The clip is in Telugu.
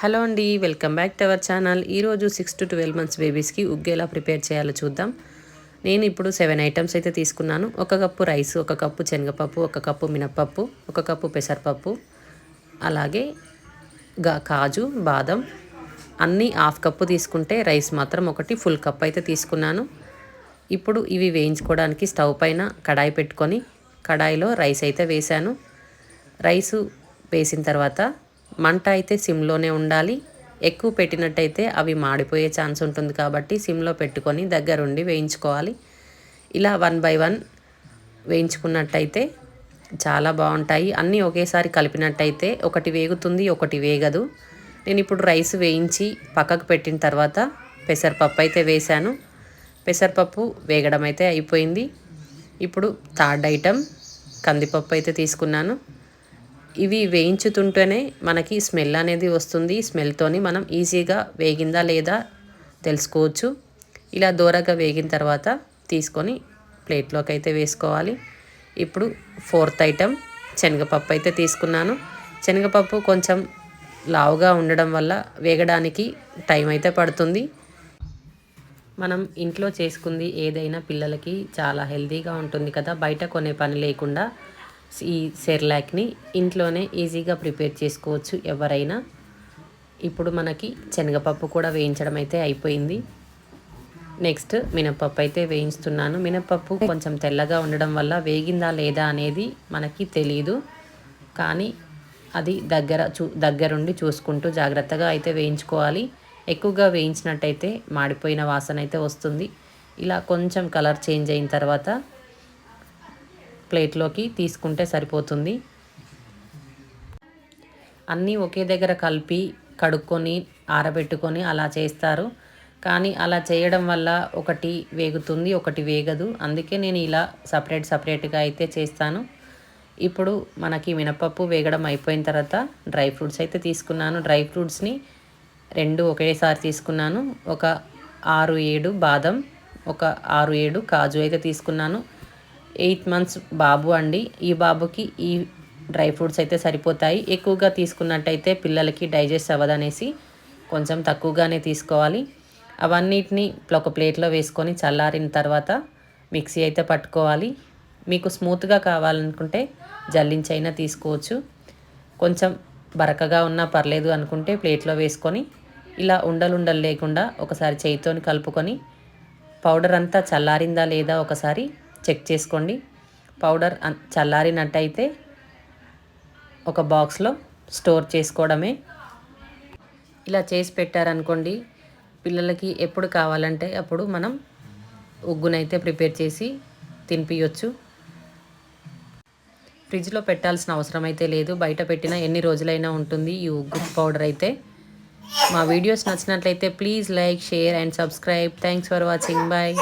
హలో అండి welcome back to our channel. ఈరోజు సిక్స్ టు ట్వెల్వ్ మంత్స్ బేబీస్కి ఉగ్గు ఎలా ప్రిపేర్ చేయాలో చూద్దాం. నేను ఇప్పుడు సెవెన్ ఐటమ్స్ అయితే తీసుకున్నాను. ఒక కప్పు రైస్ ఒక కప్పు శనగపప్పు ఒక కప్పు మినప్పప్పు ఒక కప్పు పెసరపప్పు అలాగే గా కాజు బాదం అన్నీ హాఫ్ కప్పు తీసుకుంటే రైస్ మాత్రం ఒకటి ఫుల్ కప్ అయితే తీసుకున్నాను. ఇప్పుడు ఇవి వేయించుకోవడానికి స్టవ్ పైన కడాయి పెట్టుకొని కడాయిలో రైస్ అయితే వేశాను. రైసు వేసిన తర్వాత మంట అయితే సిమ్లోనే ఉండాలి. ఎక్కువ పెట్టినట్టయితే అవి మాడిపోయే ఛాన్స్ ఉంటుంది కాబట్టి సిమ్లో పెట్టుకొని దగ్గరుండి వేయించుకోవాలి. ఇలా వన్ బై వన్ వేయించుకున్నట్టయితే చాలా బాగుంటాయి. అన్నీ ఒకేసారి కలిపినట్టయితే ఒకటి వేగుతుంది ఒకటి వేగదు. నేను ఇప్పుడు రైస్ వేయించి పక్కకు పెట్టిన తర్వాత పెసరపప్పు అయితే వేశాను. పెసరపప్పు వేగడం అయితే అయిపోయింది. ఇప్పుడు థర్డ్ ఐటమ్ కందిపప్పు అయితే తీసుకున్నాను. ఇవి వేయించుతుంటేనే మనకి స్మెల్ అనేది వస్తుంది. స్మెల్తోని మనం ఈజీగా వేగిందా లేదా తెలుసుకోవచ్చు. ఇలా దూరగా వేగిన తర్వాత తీసుకొని ప్లేట్లోకి అయితే వేసుకోవాలి. ఇప్పుడు ఫోర్త్ ఐటెం శనగపప్పు అయితే తీసుకున్నాను. శనగపప్పు కొంచెం లావుగా ఉండడం వల్ల వేగడానికి టైం అయితే పడుతుంది. మనం ఇంట్లో చేసుకుంది ఏదైనా పిల్లలకి చాలా హెల్తీగా ఉంటుంది కదా. బయట కొనే పని లేకుండా ఈ సెర్లాక్ని ఇంట్లోనే ఈజీగా ప్రిపేర్ చేసుకోవచ్చు ఎవరైనా. ఇప్పుడు మనకి శనగపప్పు కూడా వేయించడం అయితే అయిపోయింది. నెక్స్ట్ మినపప్పు అయితే వేయిస్తున్నాను. మినపప్పు కొంచెం తెల్లగా ఉండడం వల్ల వేగిందా లేదా అనేది మనకి తెలియదు కానీ అది దగ్గర చూ దగ్గరుండి చూసుకుంటూ జాగ్రత్తగా అయితే వేయించుకోవాలి. ఎక్కువగా వేయించినట్టయితే మాడిపోయిన వాసన అయితే వస్తుంది. ఇలా కొంచెం కలర్ చేంజ్ అయిన తర్వాత ప్లేట్లోకి తీసుకుంటే సరిపోతుంది. అన్నీ ఒకే దగ్గర కలిపి కడుక్కొని ఆరబెట్టుకొని అలా చేస్తారు. కానీ అలా చేయడం వల్ల ఒకటి వేగుతుంది ఒకటి వేగదు. అందుకే నేను ఇలా సపరేట్ సపరేట్గా అయితే చేస్తాను. ఇప్పుడు మనకి మినపప్పు వేగడం అయిపోయిన తర్వాత డ్రై ఫ్రూట్స్ అయితే తీసుకున్నాను. డ్రై ఫ్రూట్స్ని రెండు ఒకేసారి తీసుకున్నాను. ఒక ఆరు ఏడు బాదం ఒక ఆరు ఏడు కాజు అయితే తీసుకున్నాను. ఎయిత్ మంత్స్ బాబు అండి. ఈ బాబుకి ఈ డ్రై ఫ్రూట్స్ అయితే సరిపోతాయి. ఎక్కువగా తీసుకున్నట్టయితే పిల్లలకి డైజెస్ట్ అవ్వదనేసి కొంచెం తక్కువగానే తీసుకోవాలి. అవన్నిటిని ఒక ప్లేట్లో వేసుకొని చల్లారిన తర్వాత మిక్సీ అయితే పట్టుకోవాలి. మీకు స్మూత్గా కావాలనుకుంటే జల్లించైనా తీసుకోవచ్చు. కొంచెం బరకగా ఉన్నా పర్లేదు అనుకుంటే ప్లేట్లో వేసుకొని ఇలా ఉండలుండలు లేకుండా ఒకసారి చేయితోని కలుపుకొని పౌడర్ అంతా చల్లారిందా లేదా ఒకసారి చెక్ చేసుకోండి. పౌడర్ చల్లారినట్టయితే ఒక బాక్స్లో స్టోర్ చేసుకోవడమే. ఇలా చేసి పెట్టారనుకోండి పిల్లలకి ఎప్పుడు కావాలంటే అప్పుడు మనం ఉగ్గునైతే ప్రిపేర్ చేసి తినిపించవచ్చు ఫ్రిడ్జ్లో పెట్టాల్సిన అవసరం అయితే లేదు. బయట పెట్టిన ఎన్ని రోజులైనా ఉంటుంది ఈ ఉగ్గు పౌడర్ అయితే. మా వీడియోస్ నచ్చినట్లయితే please like share and subscribe. Thanks for watching. Bye.